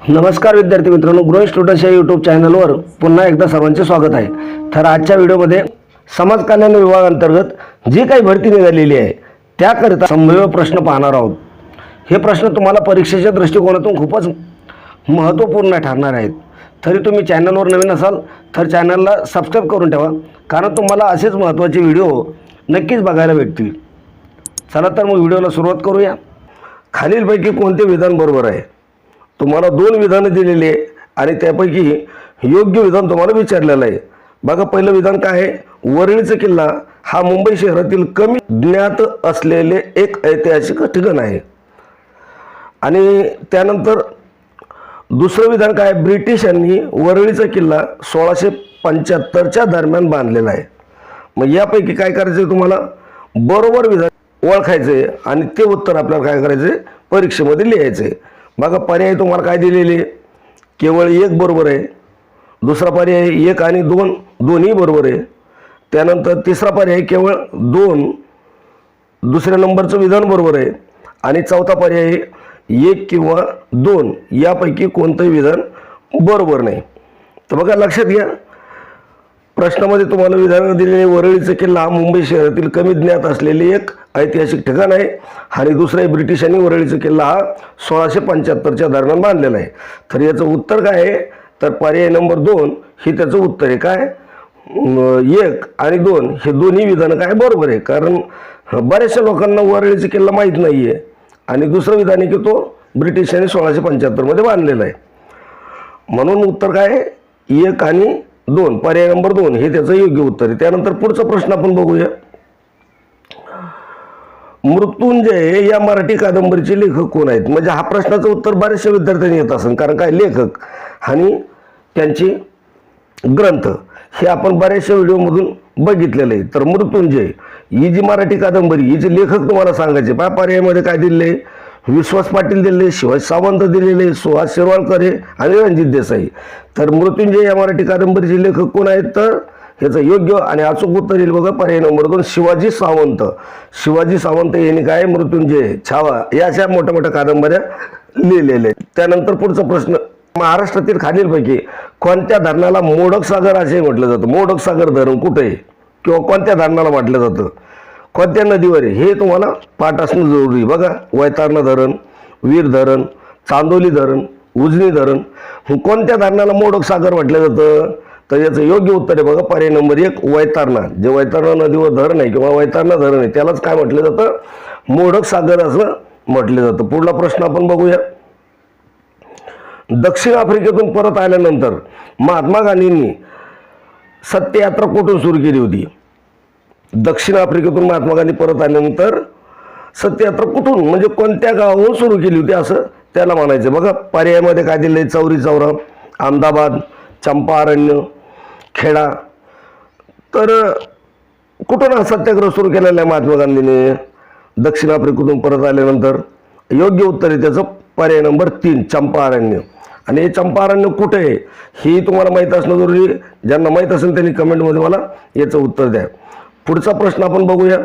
नमस्कार विद्यार्थी मित्रांनो ग्रो स्टुडंट्स या यूट्यूब चॅनलवर पुन्हा एकदा सर्वांचे स्वागत आहे. तर आजच्या व्हिडिओमध्ये समाज कल्याण विभागांतर्गत जी काही भरती निघालेली आहे त्याकरिता संभाव्य प्रश्न पाहणार आहोत. हे प्रश्न तुम्हाला परीक्षेच्या दृष्टिकोनातून खूपच महत्त्वपूर्ण ठरणार आहेत. तरी तुम्ही चॅनलवर नवीन असाल तर चॅनलला सबस्क्राईब करून ठेवा कारण तुम्हाला असेच महत्त्वाचे व्हिडिओ नक्कीच बघायला भेटतील. चला तर मग व्हिडिओला सुरुवात करूया. खालीलपैकी कोणते विधान बरोबर आहे? तुम्हाला दोन विधानं दिलेली आहे आणि त्यापैकी योग्य विधान तुम्हाला विचारलेलं आहे. बघा पहिलं विधान काय आहे? वरळीचा किल्ला हा मुंबई शहरातील कमी ज्ञात असलेले एक ऐतिहासिक ठिकाण आहे. आणि त्यानंतर दुसरं विधान काय ब्रिटिशांनी वरळीचा किल्ला सोळाशे पंच्याहत्तरच्या दरम्यान बांधलेला आहे. मग यापैकी काय करायचं आहे तुम्हाला? बरोबर विधान ओळखायचं आहे आणि ते उत्तर आपल्याला काय करायचं आहे परीक्षेमध्ये लिहायचं आहे बघा पर्याय तुम्हाला काय दिलेले? आहे? केवळ एक बरोबर आहे. दुसरा पर्याय एक आणि दोन दोन्ही बरोबर आहे. त्यानंतर तिसरा पर्याय केवळ दोन दुसऱ्या नंबरचं विधान बरोबर आहे. आणि चौथा पर्याय एक किंवा दोन यापैकी कोणतंही विधान बरोबर नाही. तर बघा लक्षात घ्या. प्रश्नामध्ये तुम्हाला विधान दिलेले वरळीचा किल्ला हा मुंबई शहरातील कमी ज्ञात असलेले एक ऐतिहासिक ठिकाण आहे. आणि दुसरं आहे ब्रिटिशांनी वरळीचा किल्ला हा सोळाशे पंच्याहत्तरच्या दरम्यान बांधलेला आहे. तर याचं उत्तर काय आहे? तर पर्याय नंबर दोन हे त्याचं उत्तर आहे काय? एक आणि दोन हे दोन्ही विधानं काय? बरोबर आहे. कारण बऱ्याचशा लोकांना वरळीचा किल्ला माहीत नाही आहे आणि दुसरं विधान आहे की तो ब्रिटिशांनी सोळाशे पंच्याहत्तरमध्ये बांधलेला आहे. म्हणून उत्तर काय आहे? एक आणि दोन पर्याय नंबर दोन हे त्याचं योग्य उत्तर आहे. त्यानंतर पुढचा प्रश्न आपण बघूया. मृत्युंजय या मराठी कादंबरीचे लेखक कोण आहेत? म्हणजे हा प्रश्नाचं उत्तर बऱ्याचशा विद्यार्थ्यांनी येत असेल कारण काय? लेखक आणि त्यांची ग्रंथ हे आपण बऱ्याचशा व्हिडिओमधून बघितलेलं आहे. तर मृत्युंजय ही जी मराठी कादंबरी हिचे लेखक तुम्हाला सांगायचे पहा पर्यायामध्ये काय दिले विश्वास पाटील दिले शिवाजी सावंत दिलेले सुहास शिरवाळकर हे आणि रणजित देसाई. तर मृत्युंजय या मराठी कादंबरीचे लेखक कोण आहेत तर? ह्याचं योग्य आणि अचूक उत्तर येईल बघा पर्याय नंबर दोन शिवाजी सावंत. शिवाजी सावंत यांनी काय मृत्युंजय छावा या अशा मोठ्या मोठ्या कादंबऱ्या लिहिलेल्या आहेत. त्यानंतर पुढचा प्रश्न महाराष्ट्रातील खालीलपैकी कोणत्या धरणाला मोडक सागर असे म्हटलं जातं? मोडक सागर धरण कुठे? आहे किंवा कोणत्या धरणाला म्हटलं जातं? कोणत्या नदीवर आहे? हे तुम्हाला पाठ असणं जरुरी आहे. बघा वैतारणा धरण वीर धरण चांदोली धरण उजनी धरण कोणत्या धरणाला मोडक सागर म्हटलं जातं? तर याचं योग्य उत्तर आहे बघा पर्याय नंबर एक वैतारणा. जे वैतारणा नदीवर धरण आहे किंवा वैतारणा धरण आहे त्यालाच काय म्हटलं जातं? मोडक सागर असं म्हटलं जातं. पुढला प्रश्न आपण बघूया. दक्षिण आफ्रिकेतून परत आल्यानंतर महात्मा गांधींनी सत्ययात्रा कुठून सुरू केली होती? दक्षिण आफ्रिकेतून महात्मा गांधी परत आल्यानंतर सत्ययात्रा कुठून? म्हणजे कोणत्या गावाहून सुरू केली होती असं त्याला म्हणायचं. बघा पर्यायामध्ये काय दिलं आहे चौरी चौरा अहमदाबाद चंपारण्य खेडा. तर कुठून हा सत्याग्रह सुरू केलेला आहे महात्मा गांधीने? दक्षिण आफ्रिकेतून परत आल्यानंतर. योग्य उत्तर आहे त्याचं. पर्याय नंबर तीन चंपारण्य आणि हे चंपारण्य कुठे आहे? ही तुम्हाला माहीत असणं जरुरी आहे. ज्यांना माहीत असेल त्यांनी कमेंटमध्ये मला याचं उत्तर द्या. पुढचा प्रश्न आपण बघूया.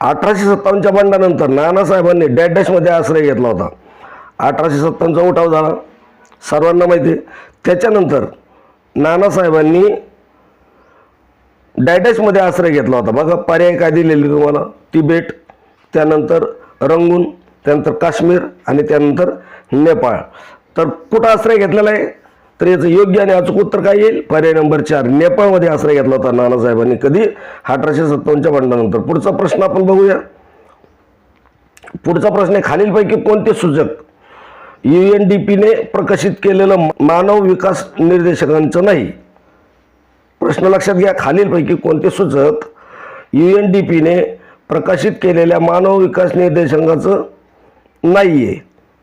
अठराशे सत्तावन्नच्या बंडानंतर नानासाहेबांनी डॅश डॅशमध्ये आश्रय घेतला होता. अठराशे सत्तावन्नचा उठाव झाला. सर्वांना माहिती आहे. त्याच्यानंतर नानासाहेबांनी डॅडॅशमध्ये आश्रय घेतला होता. बघा पर्याय काय दिलेले तुम्हाला? तिबेट त्यानंतर रंगून त्यानंतर काश्मीर आणि त्यानंतर नेपाळ. तर कुठं आश्रय घेतलेला आहे? तर याचं योग्य आणि अचूक उत्तर काय येईल? पर्याय नंबर चार. नेपाळमध्ये आश्रय घेतला होता नानासाहेबांनी. कधी? अठराशे सत्तावन्नच्या बंडानंतर. पुढचा प्रश्न आपण बघूया. पुढचा प्रश्न आहे खालीलपैकी कोणते सूचक यू एन डी पीने प्रकाशित केलेलं मानव विकास निर्देशकांचं नाही? प्रश्न लक्षात घ्या खालीलपैकी कोणते सूचक यू एन डी पीने प्रकाशित केलेल्या मानव विकास निर्देशांकाचं नाही आहे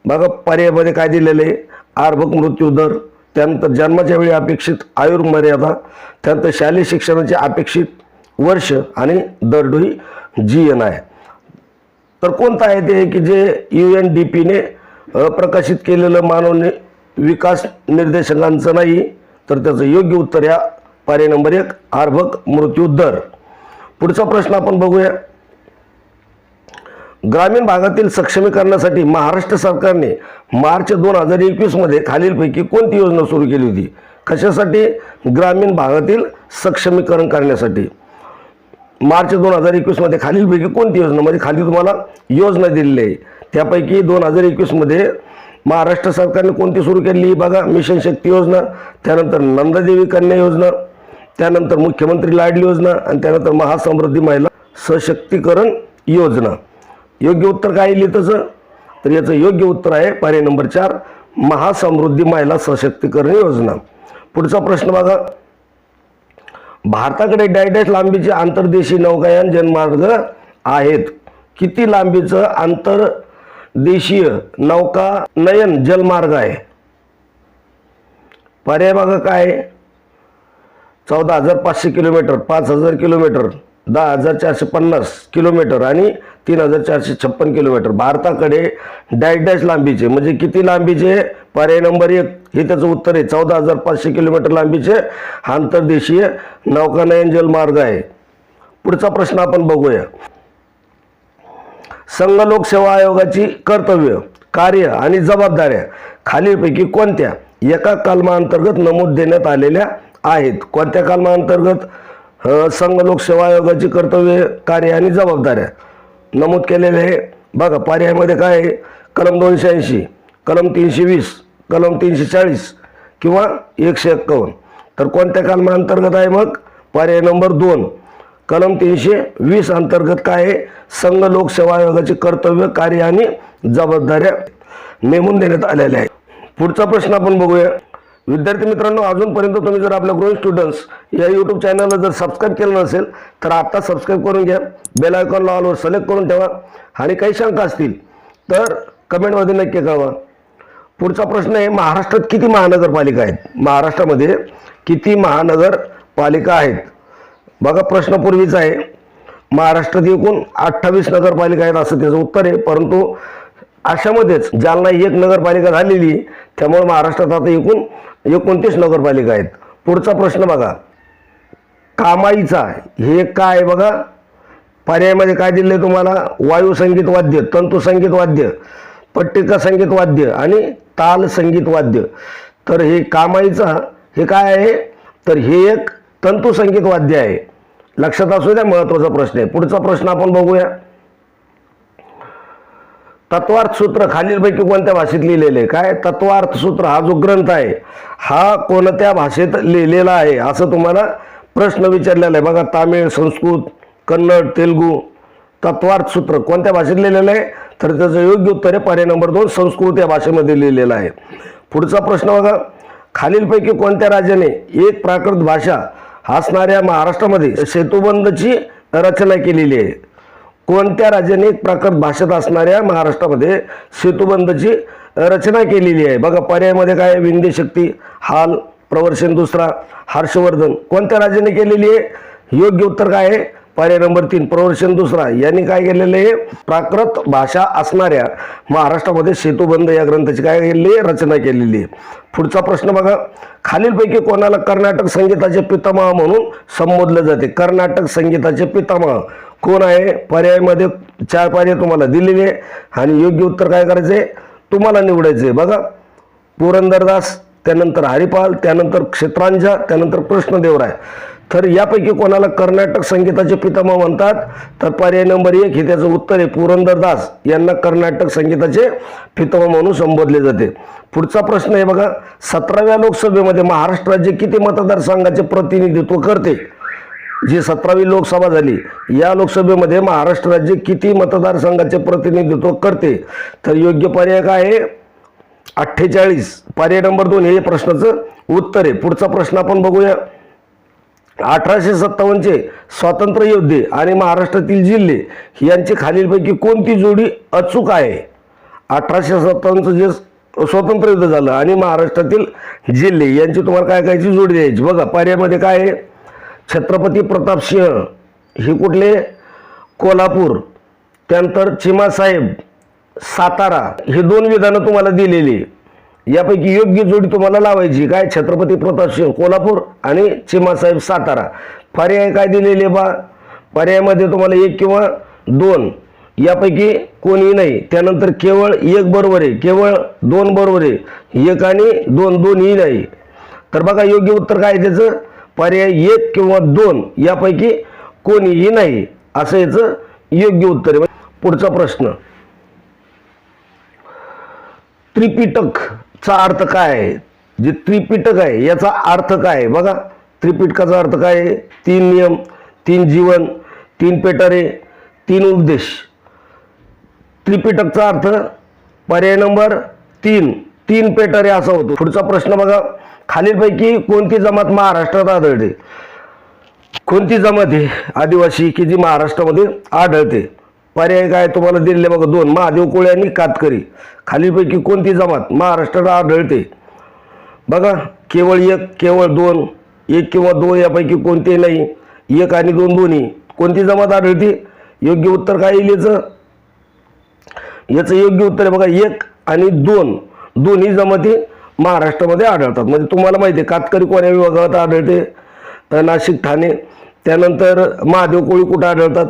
बघा पर्यायामध्ये काय दिलेलं आहे? आर्भक मृत्यू दर त्यानंतर जन्माच्या वेळी अपेक्षित आयुर्मर्यादा त्यानंतर शालेय शिक्षणाचे अपेक्षित वर्ष आणि दरडोई जी एन आहे. तर कोणतं आहे ते की जे यू एन डी पीने प्रकाशित केलेलं मानव नि विकास निर्देशकांचं नाही तर त्याचं योग्य उत्तर या पर्याय नंबर एक आर्भक मृत्यू दर पुढचा प्रश्न आपण बघूया. ग्रामीण भागातील सक्षमीकरणासाठी महाराष्ट्र सरकारने मार्च दोन हजार एकवीसमध्ये खालीलपैकी कोणती योजना सुरू केली होती? कशासाठी? ग्रामीण भागातील सक्षमीकरण करण्यासाठी. मार्च दोन हजार एकवीसमध्ये खालीलपैकी कोणती योजना? म्हणजे खाली तुम्हाला योजना दिलेली आहे. त्यापैकी दोन हजार एकवीसमध्ये महाराष्ट्र सरकारने कोणती सुरू केली बघा मिशन शक्ती योजना त्यानंतर नंदादेवी कन्या योजना त्यानंतर मुख्यमंत्री लाडली योजना आणि त्यानंतर महासमृद्धी महिला सशक्तीकरण योजना. योग्य उत्तर काय येईल तसं? तर याचं योग्य उत्तर आहे पर्याय नंबर चार महासमृद्धी महिला सशक्तीकरण योजना. पुढचा प्रश्न बघा. भारताकडे डायडॅश लांबीचे आंतरदेशीय नौकायन जलमार्ग आहेत. किती लांबीचं आंतरदेशीय नौकानयन जलमार्ग आहे? पर्याय बघा काय आहे? चौदा हजार पाचशे किलोमीटर पाच हजार किलोमीटर. दहा हजार चारशे पन्नास किलोमीटर आणि तीन हजार चारशे छप्पन किलोमीटर. भारताकडे डॅश डॅश लांबीचे म्हणजे किती लांबीचे? पर्याय नंबर एक हे त्याचं उत्तर आहे. चौदा हजार पाचशे किलोमीटर लांबीचे आंतरदेशीय नौकानयन जलमार्ग आहे. पुढचा प्रश्न आपण बघूया. संघ लोकसेवा आयोगाची कर्तव्य कार्य आणि जबाबदाऱ्या खालीलपैकी कोणत्या? एका कलमाअंतर्गत नमूद देण्यात आलेल्या आहेत. कोणत्या कलमाअंतर्गत संघ लोकसेवा आयोगाची कर्तव्य कार्य आणि जबाबदाऱ्या नमूद केलेले आहे. बघा पर्यायामध्ये काय आहे? कलम दोनशे ऐंशी कलम तीनशे वीस कलम तीनशे चाळीस किंवा एकशे एक्कावन्न. तर कोणत्या कलमाअंतर्गत आहे मग? पर्याय नंबर दोन. कलम तीनशे वीस अंतर्गत काय आहे? संघ लोकसेवा आयोगाचे कर्तव्य कार्य आणि जबाबदाऱ्या नेमून देण्यात आलेल्या आहेत. पुढचा प्रश्न आपण बघूया. विद्यार्थी मित्रांनो अजूनपर्यंत तुम्ही जर आपल्या ग्रोईंग स्टुडंट्स या यूट्यूब चॅनलला जर सबस्क्राईब केलं नसेल तर आत्ता सबस्क्राईब करून घ्या. बेल आयकॉन ऑलवर सिलेक्ट करून ठेवा. आणि काही शंका असतील तर कमेंटमध्ये नक्की कळवा. पुढचा प्रश्न आहे महाराष्ट्रात किती महानगरपालिका आहेत? महाराष्ट्रामध्ये किती महानगरपालिका आहेत? बघा प्रश्न पूर्वीचा आहे महाराष्ट्रात एकूण अठ्ठावीस नगरपालिका आहेत असं त्याचं उत्तर आहे. परंतु अशामध्येच जालना ही एक नगरपालिका झालेली त्यामुळे महाराष्ट्रात आता एकूण एकोणतीस नगरपालिका आहेत. पुढचा प्रश्न बघा. कामाईचा हे काय आहे बघा? पर्यायामध्ये काय दिले तुम्हाला? वायू संगीत वाद्य तंतू संगीत वाद्य पट्टिका संगीत वाद्य आणि ताल संगीत वाद्य. तर हे कामाईचा हे काय आहे? तर हे एक तंतू संगीत वाद्य आहे. लक्षात असू द्या महत्त्वाचा प्रश्न आहे. पुढचा प्रश्न आपण बघूया. तत्वार्थ सूत्र खालीलपैकी कोणत्या भाषेत लिहिलेले? आहे काय? तत्वार्थ सूत्र हा जो ग्रंथ आहे हा कोणत्या भाषेत लिहिलेला आहे? असं तुम्हाला प्रश्न विचारलेला आहे. बघा तामिळ संस्कृत कन्नड तेलुगू तत्वार्थ सूत्र कोणत्या भाषेत लिहिलेलं आहे? तर त्याचं योग्य उत्तर आहे पर्याय नंबर दोन संस्कृत या भाषेमध्ये लिहिलेलं आहे. पुढचा प्रश्न बघा. खालीलपैकी कोणत्या राज्याने एक प्राकृत भाषा असणाऱ्या महाराष्ट्रामध्ये सेतुबंधची रचना केलेली आहे? कोणत्या राज्याने प्राकृत भाषेत असणाऱ्या महाराष्ट्रामध्ये सेतुबंधची रचना केलेली आहे? बघा पर्यायामध्ये काय आहे? शक्ती हाल प्रवर्षण दुसरा हर्षवर्धन. कोणत्या राज्याने केलेली आहे? योग्य उत्तर काय आहे? पर्याय नंबर तीन प्रवर्षण दुसरा. यांनी काय केलेलं आहे? प्राकृत भाषा असणाऱ्या महाराष्ट्रामध्ये सेतुबंध या ग्रंथाची काय केलेली आहे? रचना केलेली आहे. पुढचा प्रश्न बघा. खालीलपैकी कोणाला कर्नाटक संगीताचे पितामह म्हणून संबोधले जाते? कर्नाटक संगीताचे पितामह. कोण आहे? पर्यायमध्ये चार पर्याय तुम्हाला दिलेले आणि योग्य उत्तर काय करायचं आहे तुम्हाला निवडायचं आहे बघा पुरंदरदास त्यानंतर हरिपाल त्यानंतर क्षेत्रांजा त्यानंतर कृष्णदेवराय. तर यापैकी कोणाला कर्नाटक संगीताचे पितामह म्हणतात? तर पर्याय नंबर एक हे त्याचं उत्तर आहे. पुरंदरदास यांना कर्नाटक संगीताचे पितामह म्हणून संबोधले जाते. पुढचा प्रश्न आहे बघा सतराव्या लोकसभेमध्ये महाराष्ट्र राज्य किती मतदारसंघाचे प्रतिनिधित्व करते? जी सतरावी लोकसभा झाली या लोकसभेमध्ये महाराष्ट्र राज्य किती मतदारसंघाचे प्रतिनिधित्व करते? तर योग्य पर्याय काय आहे? अठ्ठेचाळीस. पर्याय नंबर दोन हे प्रश्नाचं उत्तर आहे. पुढचा प्रश्न आपण बघूया. अठराशे सत्तावन्नचे स्वातंत्र्य योद्धे आणि महाराष्ट्रातील जिल्हे यांची खालीलपैकी कोणती जोडी अचूक आहे? अठराशे सत्तावन्नचं जे स्वातंत्र्य युद्ध झालं आणि महाराष्ट्रातील जिल्हे यांची तुम्हाला काय कायची जोडी द्यायची? बघा पर्यायमध्ये काय आहे? छत्रपती प्रतापसिंह हे कुठले? कोल्हापूर. त्यानंतर चिमासाहेब सातारा हे दोन विधानं तुम्हाला दिलेली. यापैकी योग्य जोडी तुम्हाला लावायची. काय? छत्रपती प्रतापसिंह कोल्हापूर आणि चिमासाहेब सातारा. पर्याय काय दिलेले बा? पर्यायामध्ये तुम्हाला एक किंवा दोन. यापैकी कोणीही नाही. त्यानंतर केवळ एक बरोबर आहे. केवळ दोन बरोबर आहे. एक आणि दोन दोनही नाही. तर बघा योग्य उत्तर काय आहे त्याचं? पर्याय एक किंवा दोन यापैकी कोणीही नाही असं याचं योग्य उत्तर आहे. पुढचा प्रश्न. त्रिपिटकचा अर्थ काय आहे? जे त्रिपिटक आहे याचा अर्थ काय आहे? बघा त्रिपिटकाचा अर्थ काय आहे? तीन नियम तीन जीवन तीन पेटारे तीन उपदेश. त्रिपिटकचा अर्थ पर्याय नंबर तीन तीन पेटारे असा होतो. पुढचा प्रश्न बघा. खालीलपैकी कोणती जमात महाराष्ट्रात आढळते? कोणती जमात आहे आदिवासी की जी महाराष्ट्रामध्ये आढळते? पर्याय काय तुम्हाला दिलेले बघा दोन. महादेव कोळे आणि कातकरी. खालीलपैकी कोणती जमात महाराष्ट्रात आढळते? बघा केवळ एक केवळ दोन एक किंवा दोन यापैकी कोणते नाही. एक आणि दोन दोन्ही. कोणती जमात आढळते? योग्य उत्तर काय येईल याचं? याचं योग्य उत्तर आहे बघा एक आणि दोन. दोन्ही जमाती महाराष्ट्रामध्ये आढळतात. म्हणजे तुम्हाला माहिती आहे कातकरी कोण्या विभागात आढळते नाशिक ठाणे त्यानंतर महादेव कोळी कुठं आढळतात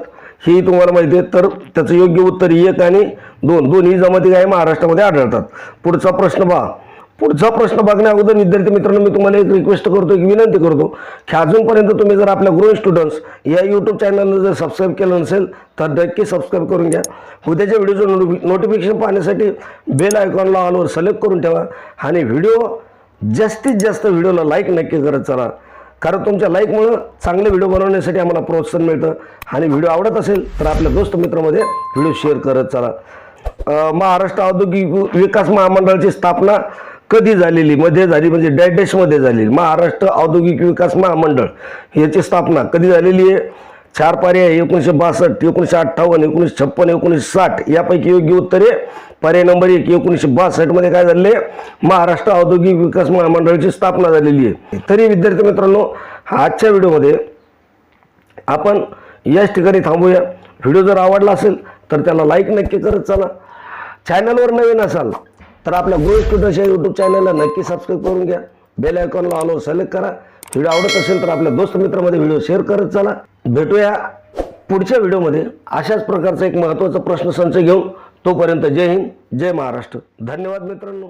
हेही तुम्हाला माहिती आहे. तर त्याचं योग्य उत्तर एक आणि दोन. दोन्ही जमाती काय महाराष्ट्रामध्ये आढळतात. पुढचा प्रश्न पहा. पुढचा प्रश्न बघण्या अगोदर विद्यार्थी मित्रांनो मी तुम्हाला एक रिक्वेस्ट करतो एक विनंती करतो की अजूनपर्यंत तुम्ही जर आपल्या ग्रोइंग स्टुडंट्स या यूट्यूब चॅनलला जर सबस्क्राईब केलं नसेल तर नक्की सबस्क्राईब करून घ्या. उद्याच्या व्हिडिओचं नोटिफि नोटिफिकेशन पाहण्यासाठी बेल आयकॉनला ऑलवर सिलेक्ट करून ठेवा. आणि व्हिडिओ जास्तीत जास्त व्हिडिओला लाईक नक्की करत चला. कारण तुमच्या लाईकमुळं चांगले व्हिडिओ बनवण्यासाठी आम्हाला प्रोत्साहन मिळतं. आणि व्हिडिओ आवडत असेल तर आपल्या दोस्त मित्रामध्ये व्हिडिओ शेअर करत चला. महाराष्ट्र औद्योगिक विकास महामंडळाची स्थापना कधी झालेली मध्ये झाली म्हणजे डॅडेशमध्ये झालेली. महाराष्ट्र औद्योगिक विकास महामंडळ याची स्थापना कधी झालेली आहे? चार पर्याय एकोणीसशे बासष्ट एकोणीसशे अठ्ठावन्न एकोणीसशे छप्पन एकोणीसशे साठ यापैकी योग्य उत्तरे पर्याय नंबर एक एकोणीसशे बासष्टमध्ये काय झाले महाराष्ट्र औद्योगिक विकास महामंडळाची स्थापना झालेली आहे. तरी विद्यार्थी मित्रांनो आजच्या व्हिडिओमध्ये आपण याच ठिकाणी थांबूया. व्हिडिओ जर आवडला असेल तर त्याला लाईक नक्की करत चला. चॅनलवर नवीन असाल तर आपल्या गोळी स्टुडंट्स या यूट्यूब चॅनलला नक्की सबस्क्राईब करून घ्या. बेल आयकॉनला आलो सिलेक्ट करा. व्हिडिओ आवडत असेल तर आपल्या दोस्त मित्रामध्ये व्हिडिओ शेअर करत चला. भेटूया पुढच्या व्हिडिओमध्ये अशाच प्रकारचा एक महत्त्वाचा प्रश्नसंच घेऊन तोपर्यंत जय हिंद जय महाराष्ट्र. धन्यवाद मित्रांनो.